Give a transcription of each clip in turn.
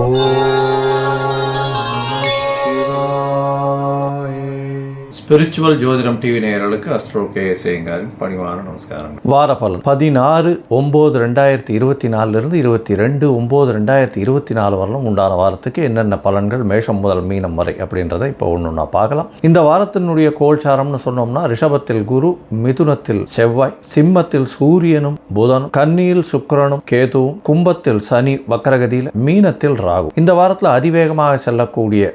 Oh. Spiritual ஜோதிடம் TV நேயர்களுக்கு astro K சேங்காரின் பணிவான நமஸ்காரம். வார பலன். பதினாறு ஒம்பது ரெண்டாயிரத்தி இருபத்தி நாலுலேருந்து இருபத்தி ரெண்டு ஒம்பது ரெண்டாயிரத்தி இருபத்தி நாலு வரலும் உண்டான வாரத்துக்கு என்னென்ன பலன்கள் மேஷம் முதல் மீனம் வரை அப்படின்றத இப்போ ஒன்று ஒன்றா பார்க்கலாம். இந்த வாரத்தினுடைய கோல்சாரம்னு சொன்னோம்னா ரிஷபத்தில் குரு மிதுனத்தில் செவ்வாய் சிம்மத்தில் சூரியனும் புதனும் கன்னியில் சுக்கரனும் கேதுவும் கும்பத்தில் சனி வக்கரகதியில் மீனத்தில் ராகு. இந்த வாரத்தில் அதிவேகமாக செல்லக்கூடிய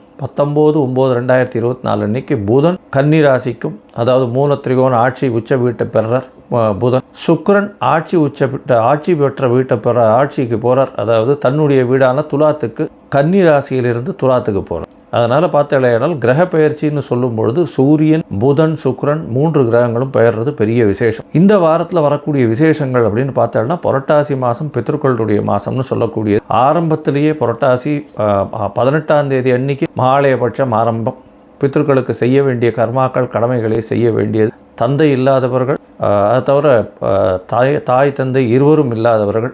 பத்தொம்போது ஒம்பது ரெண்டாயிரத்தி இருபத்தி நாலு அன்னைக்கு புதன் கன்னி ராசிக்கும் அதாவது மூல திரிகோண ஆட்சி உச்ச வீட்டை பெறார் புதன். சுக்கரன் ஆட்சி உச்ச ஆட்சி பெற்ற வீட்டை பெற ஆட்சிக்கு போகிறார் அதாவது தன்னுடைய வீடான துலாத்துக்கு கன்னி ராசியிலிருந்து துலாத்துக்கு போகிறார் அதனால் பார்த்தாலேயானால் கிரக பெயர்ச்சின்னு சொல்லும் பொழுது சூரியன் புதன் சுக்ரன் மூன்று கிரகங்களும் பெயர்றது பெரிய விசேஷம். இந்த வாரத்தில் வரக்கூடிய விசேஷங்கள் அப்படின்னு பார்த்தோம்னா புரட்டாசி மாதம் பித்திருக்களுடைய மாதம்னு சொல்லக்கூடிய ஆரம்பத்திலேயே புரட்டாசி பதினெட்டாம் தேதி அன்னைக்கு மகாலயபட்சம் ஆரம்பம். பித்திருக்களுக்கு செய்ய வேண்டிய கர்மாக்கள் கடமைகளை செய்ய வேண்டியது. தந்தை இல்லாதவர்கள் அதை தவிர தாய் தாய் தந்தை இருவரும் இல்லாதவர்கள்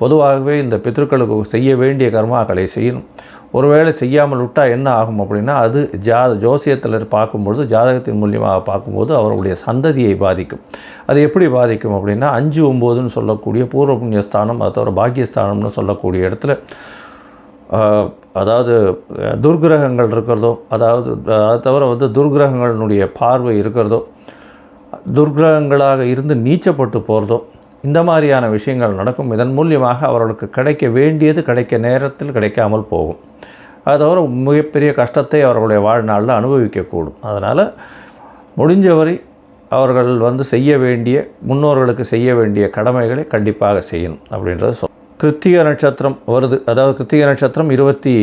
பொதுவாகவே இந்த பித்ருக்களுக்கு செய்ய வேண்டிய கர்மாக்களை செய்யணும். ஒருவேளை செய்யாமல் விட்டால் என்ன ஆகும் அப்படின்னா அது ஜா ஜோசியத்தில் பார்க்கும்பொழுது ஜாதகத்தின் மூலியமாக பார்க்கும்போது அவர்களுடைய சந்ததியை பாதிக்கும். அது எப்படி பாதிக்கும் அப்படின்னா அஞ்சு ஒம்போதுன்னு சொல்லக்கூடிய பூர்வ புண்ணியஸ்தானம் அது தவிர பாக்கியஸ்தானம்னு சொல்லக்கூடிய இடத்துல அதாவது துர்கிரகங்கள் இருக்கிறதோ அதாவது அதை தவிர வந்து துர்கிரகங்களினுடைய பார்வை இருக்கிறதோ துர்கிரகங்களாக இருந்து நீச்சப்பட்டு போகிறதோ இந்த மாதிரியான விஷயங்கள் நடக்கும். இதன் மூலியமாக அவர்களுக்கு கிடைக்க வேண்டியது கிடைக்க நேரத்தில் கிடைக்காமல் போகும். அது தவிர மிகப்பெரிய கஷ்டத்தை அவர்களுடைய வாழ்நாளில் அனுபவிக்கக்கூடும். அதனால் முடிஞ்சவரை அவர்கள் வந்து செய்ய வேண்டிய முன்னோர்களுக்கு செய்ய வேண்டிய கடமைகளை கண்டிப்பாக செய்யணும் அப்படின்றது சொல். கிருத்திக நட்சத்திரம் வருது. அதாவது கிருத்திக நட்சத்திரம் இருபத்தி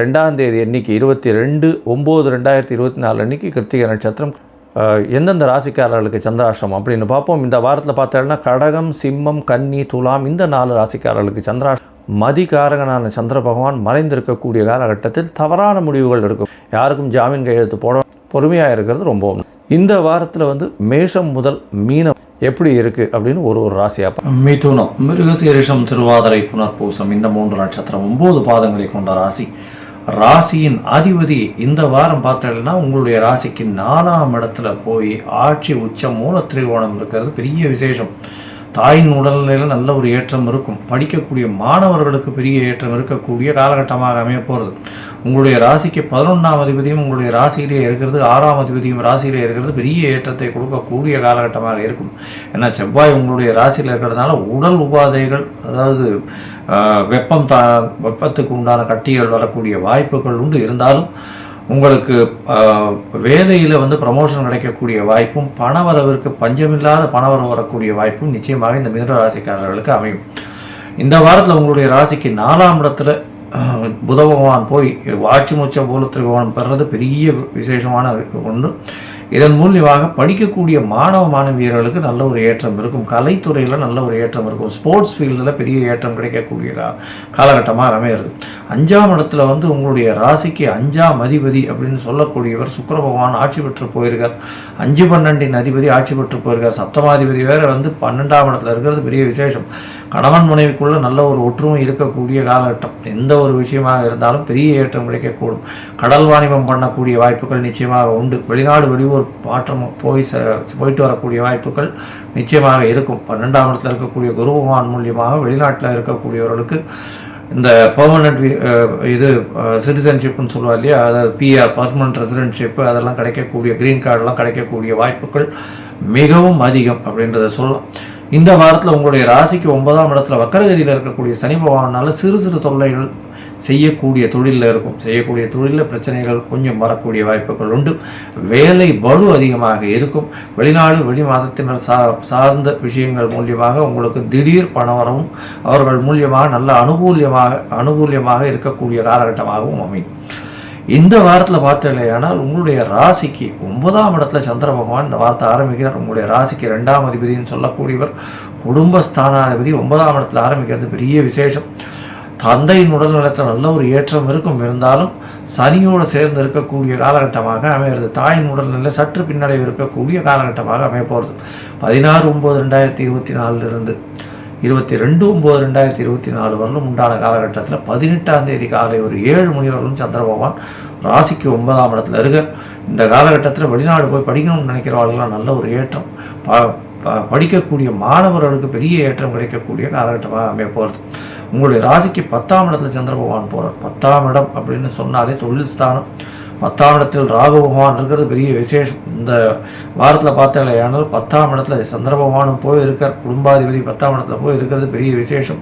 ரெண்டாம் தேதி அன்னைக்கு இருபத்தி ரெண்டு ஒம்பது ரெண்டாயிரத்தி இருபத்தி நாலு அன்னைக்கு கிருத்திக நட்சத்திரம் எந்தெந்த ராசிக்காரர்களுக்கு சந்திராஷ்டிரம் அப்படின்னு பார்ப்போம். இந்த வாரத்தில் பார்த்தோம்னா கடகம் சிம்மம் கன்னி துலாம் இந்த நாலு ராசிக்காரர்களுக்கு சந்திராஷ்டிரம் மதிகாரகனான சந்திர பகவான் மறைந்திருக்கக்கூடிய காலகட்டத்தில் தவறான முடிவுகள் இருக்கும் யாருக்கும் ஜாமீன் கையெழுத்து போட பொறுமையாக இருக்கிறது ரொம்பவும். இந்த வாரத்தில் வந்து மேஷம் முதல் மீனம் எப்படி இருக்குது அப்படின்னு ஒரு ஒரு ராசியாக மிதுனம் மிருகசீரிஷம் திருவாதிரை புனர்பூசம் இந்த மூன்று நட்சத்திரம் ஒம்பது பாதங்களை கொண்ட ராசி. ராசியின் அதிபதி இந்த வாரம் பார்த்தீங்கன்னா உங்களுடைய ராசிக்கு நாலாம் இடத்துல போய் ஆட்சி உச்ச மூல திரிகோணம் இருக்கிறது பெரிய விசேஷம். தாயின் உடல்நிலையில் நல்ல ஒரு ஏற்றம் இருக்கும். படிக்கக்கூடிய மாணவர்களுக்கு பெரிய ஏற்றம் இருக்கக்கூடிய காலகட்டமாக அமைய போகிறது உங்களுடைய ராசிக்கு பதினொன்றாம் அதிபதியும் உங்களுடைய ராசியிலே இருக்கிறது ஆறாம் அதிபதியும் ராசியிலே இருக்கிறது பெரிய ஏற்றத்தை கொடுக்கக்கூடிய காலகட்டமாக இருக்கும். ஏன்னா செவ்வாய் உங்களுடைய ராசியில் இருக்கிறதுனால உடல் உபாதைகள் அதாவது வெப்பம் தா வெப்பத்துக்கு உண்டான கட்டிகள் வரக்கூடிய வாய்ப்புகள் உண்டு. இருந்தாலும் உங்களுக்கு வேலையில் வந்து ப்ரமோஷன் கிடைக்கக்கூடிய வாய்ப்பும் பணவரவிற்கு பஞ்சமில்லாத பணவரவு வரக்கூடிய வாய்ப்பும் நிச்சயமாக இந்த மிதன ராசிக்காரர்களுக்கு அமையும். இந்த வாரத்தில் உங்களுடைய ராசிக்கு நாலாம் இடத்துல புத பகவான் போய் ஆட்சி மூச்ச போல திரிகோணம் பெறது பெரிய விசேஷமான ஒன்று. இதன் மூலியமாக படிக்கக்கூடிய மாணவ மாணவியர்களுக்கு நல்ல ஒரு ஏற்றம் இருக்கும். கலைத்துறையில் நல்ல ஒரு ஏற்றம் இருக்கும். ஸ்போர்ட்ஸ் ஃபீல்டில் பெரிய ஏற்றம் கிடைக்கக்கூடிய காலகட்டமாக அமையிறது அஞ்சாம் இடத்துல வந்து உங்களுடைய ராசிக்கு அஞ்சாம் அதிபதி அப்படின்னு சொல்லக்கூடியவர் சுக்கர பகவான் ஆட்சி பெற்று போயிருக்கார். அஞ்சு பன்னெண்டின் அதிபதி ஆட்சி பெற்று போயிருக்கார். சப்தமாதிபதி வேற வந்து பன்னெண்டாம் இடத்துல இருக்கிறது பெரிய விசேஷம். கணவன் மனைவிக்குள்ள நல்ல ஒரு ஒற்றுமை இருக்கக்கூடிய காலகட்டம். எந்த ஒரு விஷயமாக இருந்தாலும் பெரிய ஏற்றம் கிடைக்கக்கூடும். கடல் வாணிபம் பண்ணக்கூடிய வாய்ப்புகள் நிச்சயமாக உண்டு. வெளிநாடு வெளியூர் மாற்றம் போய் போயிட்டு வரக்கூடிய வாய்ப்புகள் நிச்சயமாக இருக்கும். பன்னெண்டாம் இடத்துல இருக்கக்கூடிய குரு பகவான் மூலியமாக வெளிநாட்டில் இருக்கக்கூடியவர்களுக்கு இந்த பர்மனண்ட் இது சிட்டிசன்ஷிப்னு சொல்லுவா இல்லையா? அதாவது பிஆர் பர்மனன்ட் ரெசிடென்ட்ஷிப்பு அதெல்லாம் கிடைக்கக்கூடிய க்ரீன் கார்டெலாம் கிடைக்கக்கூடிய வாய்ப்புகள் மிகவும் அதிகம் அப்படின்றத சொல்லலாம். இந்த வாரத்தில் உங்களுடைய ராசிக்கு ஒன்பதாம் இடத்துல வக்கரகதியில் இருக்கக்கூடிய சனி பகவானால் சிறு சிறு தொல்லைகள் செய்யக்கூடிய தொழிலில் இருக்கும். செய்யக்கூடிய தொழிலில் பிரச்சனைகள் கொஞ்சம் வரக்கூடிய வாய்ப்புகள் உண்டு. வேலை பலு அதிகமாக இருக்கும். வெளிநாடு வெளி மாதத்தினர் சா சார்ந்த விஷயங்கள் மூலியமாக உங்களுக்கு திடீர் பணவரவும் அவர்கள் மூலியமாக நல்ல அனுகூலியமாக அனுகூலியமாக இருக்கக்கூடிய காலகட்டமாகவும் அமையும். இந்த வாரத்தில் பார்த்தீங்களேயானால் உங்களுடைய ராசிக்கு ஒன்பதாம் இடத்துல சந்திர பகவான் இந்த வாரத்தை ஆரம்பிக்கிறார். உங்களுடைய ராசிக்கு ரெண்டாம் அதிபதினு சொல்லக்கூடியவர் குடும்பஸ்தானாதிபதி ஒன்பதாம் இடத்துல ஆரம்பிக்கிறது பெரிய விசேஷம். தந்தையின் உடல் நலத்தில் நல்ல ஒரு ஏற்றம் இருக்கும். இருந்தாலும் சனியோடு சேர்ந்து இருக்கக்கூடிய காலகட்டமாக அமைகிறது. தாயின் உடல்நிலை சற்று பின்னடைவு இருக்கக்கூடிய காலகட்டமாக அமைப்போகிறது பதினாறு ஒம்பது ரெண்டாயிரத்தி இருபத்தி நாலுலேருந்து இருபத்தி ரெண்டு ஒம்பது ரெண்டாயிரத்தி இருபத்தி நாலு வரலும் உண்டான காலகட்டத்தில் பதினெட்டாம் தேதி காலை ஒரு ஏழு மணி வரலும் சந்திரபகவான் ராசிக்கு ஒன்பதாம் இடத்துல இருக்க. இந்த காலகட்டத்தில் வெளிநாடு போய் படிக்கணும்னு நினைக்கிறவர்கள்லாம் நல்ல ஒரு ஏற்றம். ப- படிக்கக்கூடிய மாணவர்களுக்கு பெரிய ஏற்றம் கிடைக்கக்கூடிய காலகட்டமாக அமைய போகிறது உங்களுடைய ராசிக்கு பத்தாம் இடத்துல சந்திர பகவான் போகிறார் பத்தாம் இடம் அப்படின்னு சொன்னாலே தொழில் ஸ்தானம். பத்தாம் இடத்தில் ராகு பகவான் இருக்கிறது பெரிய விசேஷம். இந்த வாரத்தில் பார்த்தாலேயானால் பத்தாம் இடத்துல சந்திர பகவானும் போய் இருக்கார் குடும்பாதிபதி பத்தாம் இடத்துல போய் இருக்கிறது பெரிய விசேஷம்.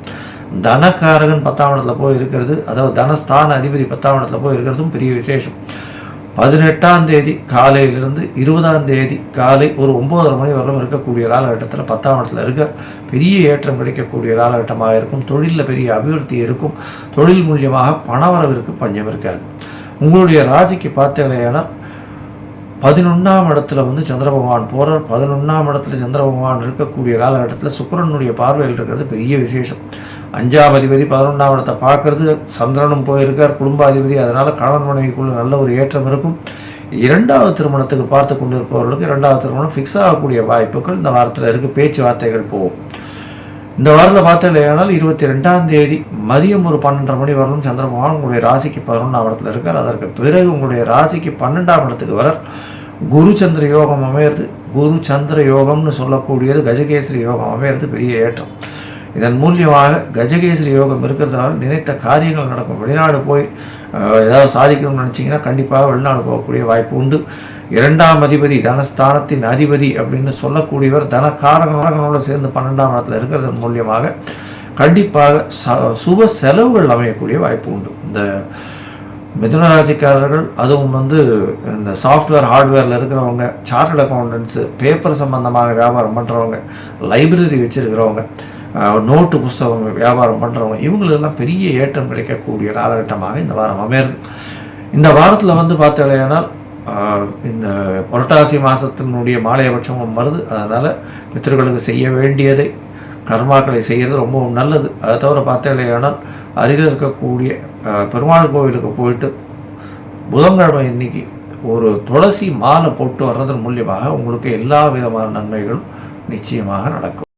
தனக்காரகன் பத்தாம் இடத்துல போய் இருக்கிறது அதாவது தனஸ்தான அதிபதி பத்தாம் இடத்துல போய் இருக்கிறதும் பெரிய விசேஷம். பதினெட்டாம் தேதி காலையிலிருந்து இருபதாம் தேதி காலை ஒரு ஒன்பதரை மணி வரலும் இருக்கக்கூடிய காலகட்டத்தில் பத்தாம் இடத்துல இருக்க பெரிய ஏற்றம் கிடைக்கக்கூடிய காலகட்டமாக இருக்கும். தொழிலில் பெரிய அபிவிருத்தி இருக்கும். தொழில் மூலியமாக பணவரவிற்கு பஞ்சம் இருக்காது. உங்களுடைய ராசிக்கு பார்த்தீங்கன்னா பதினொன்றாம் இடத்துல வந்து சந்திர பகவான் போகிறார் பதினொன்றாம் இடத்துல சந்திர பகவான் இருக்கக்கூடிய காலகட்டத்தில் சுக்கிரனுடைய பார்வையில் இருக்கிறது பெரிய விசேஷம். அஞ்சாம் அதிபதி பதினொன்றாம் இடத்தை பார்க்கறது சந்திரனும் போயிருக்கார் குடும்ப அதிபதி அதனால் கணவன் மனைவிக்குள்ள நல்ல ஒரு ஏற்றம் இருக்கும். இரண்டாவது திருமணத்துக்கு பார்த்து கொண்டிருப்பவர்களுக்கு இரண்டாவது திருமணம் ஃபிக்ஸ் ஆகக்கூடிய வாய்ப்புகள் இந்த வாரத்தில் இருக்குது பேச்சுவார்த்தைகள் போகும். இந்த வாரத்தில் பார்த்தீங்கன்னா இருபத்தி ரெண்டாம் தேதி மதியம் ஒரு பன்னெண்டரை மணி வரணும். சந்திர பகவான் உங்களுடைய ராசிக்கு பதினொன்றாம் இடத்துல இருக்கார். அதற்கு பிறகு உங்களுடைய ராசிக்கு பன்னெண்டாம் இடத்துக்கு வர குரு சந்திர யோகம் அமையிறது. குரு சந்திர யோகம்னு சொல்லக்கூடியது கஜகேசரி யோகம் அமையிறது பெரிய ஏற்றம். இதன் மூலியமாக கஜகேசரி யோகம் இருக்கிறதுனால நினைத்த காரியங்கள் நடக்கும். வெளிநாடு போய் ஏதாவது சாதிக்கணும்னு நினச்சிங்கன்னா கண்டிப்பாக வெளிநாடு போகக்கூடிய வாய்ப்பு உண்டு. இரண்டாம் அதிபதி தனஸ்தானத்தின் அதிபதி அப்படின்னு சொல்லக்கூடியவர் தனக்காரங்களோட சேர்ந்து பன்னெண்டாம் இடத்துல இருக்கிறதன் மூலியமாக கண்டிப்பாக ச சுப செலவுகள் அமையக்கூடிய வாய்ப்பு உண்டு. இந்த மிதுன ராசிக்காரர்கள் அதுவும் வந்து இந்த சாஃப்ட்வேர் ஹார்ட்வேரில் இருக்கிறவங்க சார்ட்டர்ட் அக்கௌண்டன்ஸு பேப்பர் சம்பந்தமாக வியாபாரம் பண்ணுறவங்க லைப்ரரி வச்சுருக்கிறவங்க நோட்டு புஸ்தகம் வியாபாரம் பண்ணுறவங்க இவங்களுக்கெல்லாம் பெரிய ஏற்றம் கிடைக்கக்கூடிய காலகட்டமாக இந்த வாரம் அமையிறது. இந்த வாரத்தில் வந்து பார்த்தீங்கன்னா இந்த புரட்டாசி மாதத்தினுடைய மாலையபட்சமும் வருது. அதனால் பித்தர்களுக்கு செய்ய வேண்டியதை கர்மாக்களை செய்கிறது ரொம்பவும் நல்லது. அதை தவிர பார்த்தீங்கன்னா அருகில் இருக்கக்கூடிய பெருமாள் கோவிலுக்கு போயிட்டு புதன்கிழமை இன்னைக்கு ஒரு துளசி மாலை போட்டு வர்றதன் மூலியமாக உங்களுக்கு எல்லா விதமான நன்மைகளும் நிச்சயமாக நடக்கும்.